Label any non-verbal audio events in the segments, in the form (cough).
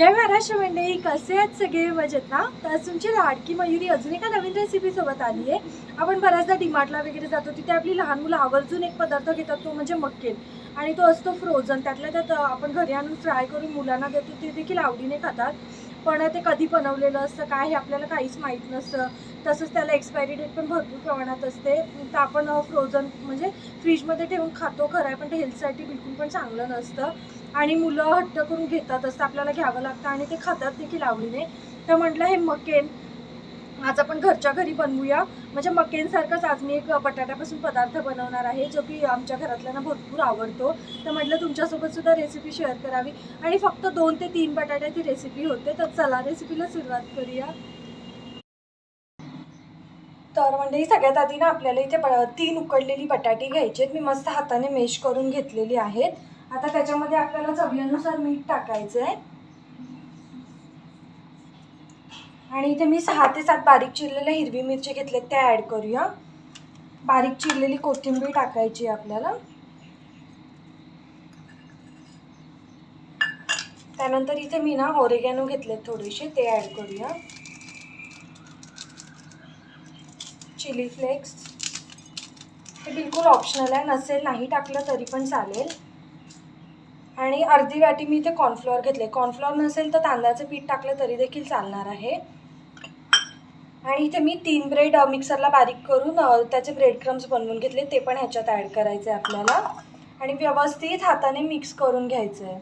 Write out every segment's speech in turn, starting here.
आहेत सगळे? मजेत ना? तर आज तुमची लाडकी मयुरी अजून एका नवीन रेसिपीसोबत आली आहे. आपण बऱ्याचदा डिमार्टला वगैरे जातो तिथे आपली लहान मुलं आवर्जून एक पदार्थ घेतात तो म्हणजे मक्केल. आणि तो असतो फ्रोझन त्यातल्या त्यात आपण घरी आणून फ्राय करून मुलांना देतो ते देखील आवडीने खातात. पण ते कधी बनवलेलं असतं काय हे आपल्याला काहीच माहीत नसतं. तसंच त्याला एक्सपायरी डेट पण भरपूर प्रमाणात असते. तर आपण फ्रोझन म्हणजे फ्रीजमध्ये ठेवून खातो खरं आहे पण ते हेल्थसाठी बिलकुल पण चांगलं नसतं. आणि मुलं हट्ट करून घेतात असतं आपल्याला घ्यावं लागतं आणि ते खातात देखील आवडीने. तर म्हटलं हे मकेन आज आपण घरच्या घरी बनवूया. म्हणजे मकेनसारखंच आज मी एक बटाट्यापासून पदार्थ बनवणार आहे जो की आमच्या घरातल्यांना भरपूर आवडतो. तर म्हटलं तुमच्यासोबत सुद्धा रेसिपी शेअर करावी. आणि फक्त दोन ते तीन बटाट्याची रेसिपी होते तर चला रेसिपीला सुरुवात करूया. तर म्हणजे सगळ्यात आधी ना आपल्याला इथे ब तीन उकडलेली बटाटी घ्यायची आहेत. मी मस्त हाताने मेश करून घेतलेली आहेत. आता त्याच्यामध्ये आपल्याला चवीनुसार मीठ टाकायचं आहे. आणि इथे मी सहा ते सात बारीक चिरलेल्या हिरवी मिरची घेतल्या त्या ॲड करूया. बारीक चिरलेली कोथिंबीर टाकायची आहे आपल्याला. त्यानंतर इथे मी ना ओरेगॅनो घेतलेत थोडेसे ते ॲड करूया. Chilli flakes. हे बिलकुल ऑप्शनल आहे. नसेल नाही टाकलं तरी पण चालेल. आणि अर्धी वाटी मी इथे कॉर्नफ्लॉवर घेतले कॉर्नफ्लॉवर नसेल तर तांदळाचं पीठ टाकलं तरी देखील चालणार आहे. आणि इथे मी तीन ब्रेड मिक्सरला बारीक करून त्याचे ब्रेड क्रम्स बनवून घेतले. ते पण ह्याच्यात ॲड करायचे आहे आपल्याला. आणि व्यवस्थित हाताने मिक्स करून घ्यायचं आहे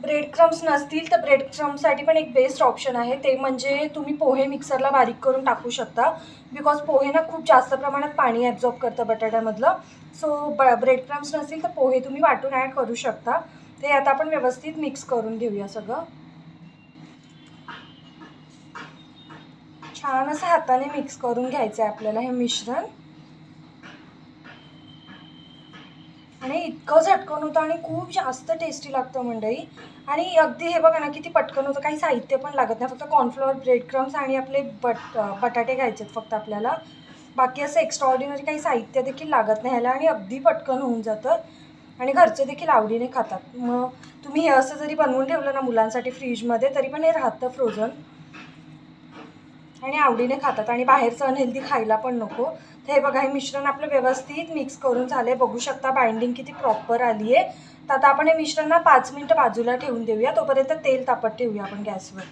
ब्रेड क्रम्स नसतील तर ब्रेड क्रम्ससाठी पण एक बेस्ट ऑप्शन आहे. ते म्हणजे तुम्ही पोहे मिक्सरला बारीक करून टाकू शकता. बिकॉज पोहे ना खूप जास्त प्रमाणात पाणी ॲब्झॉर्ब करतं बटाट्यामधलं. सो ब ब्रेड क्रम्स नसतील तर पोहे तुम्ही वाटून ॲड करू शकता. ते आता आपण व्यवस्थित मिक्स करून घेऊया सगळं. छान असं हाताने मिक्स करून घ्यायचं आहे आपल्याला हे मिश्रण. आणि इतकं झटकन होतं आणि खूप जास्त टेस्टी लागतं मंडळी आणि अगदी हे बघा ना किती पटकन होतं. काही साहित्य पण लागत नाही. फक्त कॉर्नफ्लॉवर ब्रेड क्रम्स आणि आपले बट बटाटे घ्यायचे आहेत फक्त आपल्याला. बाकी असं एक्स्ट्रा ऑर्डिनरी काही साहित्य देखील लागत नाही ह्याला आणि अगदी पटकन होऊन जातं. आणि घरचे देखील आवडीने खातात. मग तुम्ही हे असं जरी बनवून ठेवलं ना मुलांसाठी फ्रीजमध्ये तरी पण हे राहतं फ्रोझन आणि आवडीने खातात. आणि बाहेरचं अनहेल्दी खायला पण नको. तर हे बघा हे मिश्रण आपलं व्यवस्थित मिक्स करून झालं आहे बघू शकता बाइंडिंग किती प्रॉपर आली आहे तर आता आपण हे मिश्रण ना पाच मिनटं बाजूला ठेवून देऊया. तोपर्यंत तेल तापत ठेवूया आपण गॅसवर.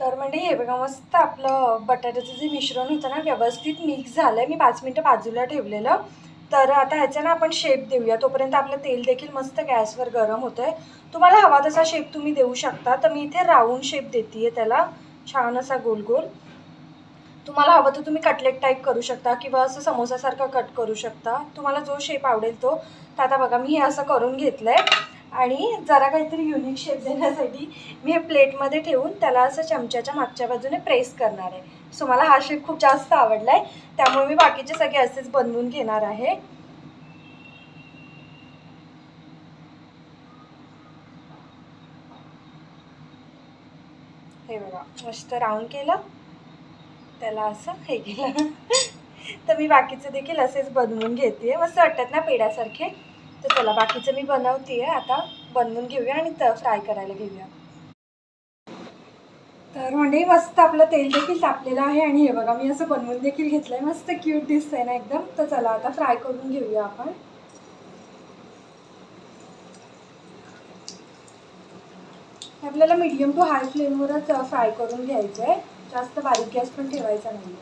तर म्हणजे हे बघा मस्त आपलं बटाट्याचं जे मिश्रण होतं ना व्यवस्थित मिक्स झालं आहे मी पाच मिनटं बाजूला ठेवलेलं. तर आता ह्याचा ना आपण शेप देऊया. तोपर्यंत आपलं तेल देखील मस्त गॅसवर गरम होतं आहे तुम्हाला हवा तसा शेप तुम्ही देऊ शकता. तर मी इथे राऊंड शेप देते आहे त्याला. छान असा गोल गोल. तुम्हाला हवं तर तुम्ही कटलेट टाईप करू शकता किंवा असं समोसासारखं कट करू शकता. तुम्हाला जो शेप आवडेल तो. तर आता बघा मी हे असं करून घेतलं आहे आणि जरा काहीतरी युनिक शेप देण्यासाठी मी हे प्लेटमध्ये ठेवून त्याला असं चमच्याच्या मागच्या बाजूने प्रेस करणार आहे. सो मला हा शेप खूप जास्त आवडला आहे त्यामुळे मी बाकीचे सगळे असेच बनवून घेणार आहे. हे बघा मस्त राऊंड केलं. त्याला असं हे केलं. (laughs) तर मी बाकीचे देखील असेच बनवून घेते मस्त वाटतात ना पेड्यासारखे? तर चला बाकीचं मी बनवते आता बनवून घेऊया आणि तर फ्राय करायला घेऊया. तर म्हणजे मस्त आपलं तेल देखील तापलेलं आहे आणि हे बघा मी असं बनवून देखील घेतलं आहे मस्त क्यूट दिसतंय ना एकदम. तर चला आता फ्राय करून घेऊया आपण. आपल्याला मीडियम टू हाय फ्लेमवरच फ्राय करून घ्यायचं आहे जास्त बारीक गॅस पण ठेवायचा नाही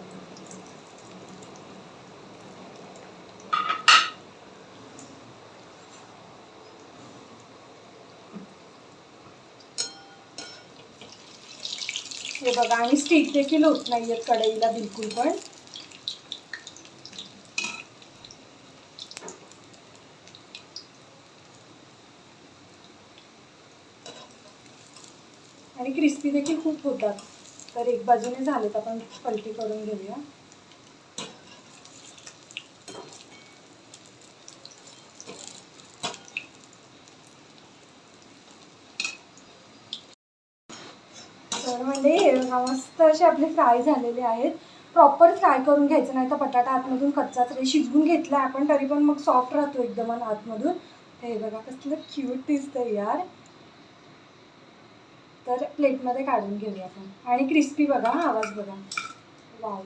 हे बघा आणि स्टिक देखील होत नाही आहेत कढईला बिलकुल पण. आणि क्रिस्पी देखील खूप होतात. तर एक बाजूने झालेत आपण पलटी करून घेऊया. तर म्हणजे मस्त असे आपले फ्राय झालेले आहेत. प्रॉपर फ्राय करून घ्यायचं नाही तर बटाटा आतमधून कच्चाच रे शिजवून घेतला आपण तरी पण मग सॉफ्ट राहतो एकदम आणि आतमधून. हे बघा कसलं क्यूट दिसतं यार. तर प्लेटमध्ये काढून घेऊया आपण. आणि क्रिस्पी बघा हा आवाज बघा. वाव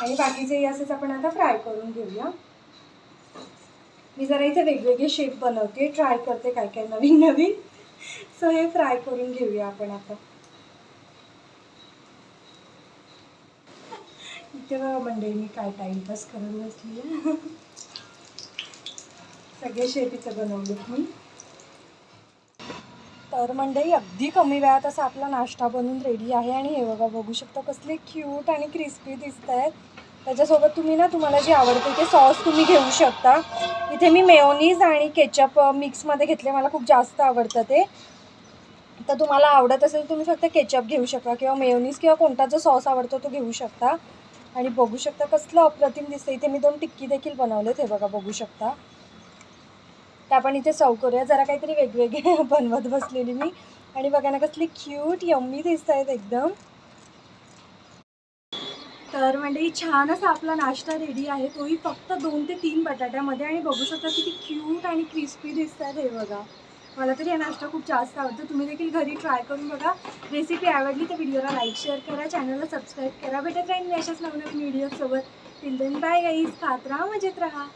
आणि बाकीचेही असेच आपण आता फ्राय करून घेऊया. मी जरा इथे वेगवेगळे शेप बनवते ट्राय करते काय काय नवीन नवीन सो हे फ्राय करून घेऊया आपण आता. बघते बघा मंडळी मी काय टाईमपास करत बसली (laughs) सगळे शेतीचं बनवलेत मी. तर मंडळी अगदी कमी वेळात असा आपला नाश्ता बनून रेडी आहे आणि हे बघा बघू शकता कसले क्यूट आणि क्रिस्पी दिसत आहेत त्याच्यासोबत तुम्ही ना तुम्हाला जे आवडते ते सॉस तुम्ही घेऊ शकता. इथे मी मेयोनीज आणि केचप मिक्समध्ये घेतले. मला खूप जास्त आवडतं ते. तर तुम्हाला आवडत असेल तुम्ही फक्त केचप घेऊ शकता किंवा मेयोनीज किंवा कोणता जो सॉस आवडतो तो घेऊ शकता. आणि बघू शकता कसलं अप्रतिम दिसतं इथे मी दोन टिक्की देखील बनवलेत हे बघा बघू शकता. तर आपण इथे सव करूया. जरा काहीतरी वेगवेगळे (laughs) बनवत बसलेली मी. आणि बघा ना कसली क्यूट यम्मी दिसत आहेत एकदम. तर म्हणजे छान असा आपला नाश्ता रेडी आहे. तोही फक्त दोन ते तीन बटाट्यामध्ये. आणि बघू शकता किती क्यूट आणि क्रिस्पी दिसत आहेत हे बघा. मला तरी हा नाश्ता खूप जास्त आवडतो. तुम्ही देखील घरी ट्राय करून बघा. रेसिपी आवडली तर व्हिडिओला लाईक शेअर करा. चॅनलला सबस्क्राईब करा. भेटत राहील मी अशाच नवनवीन व्हिडिओसोबत टिल देन बाय गाईज खात राहा मजेत राहा.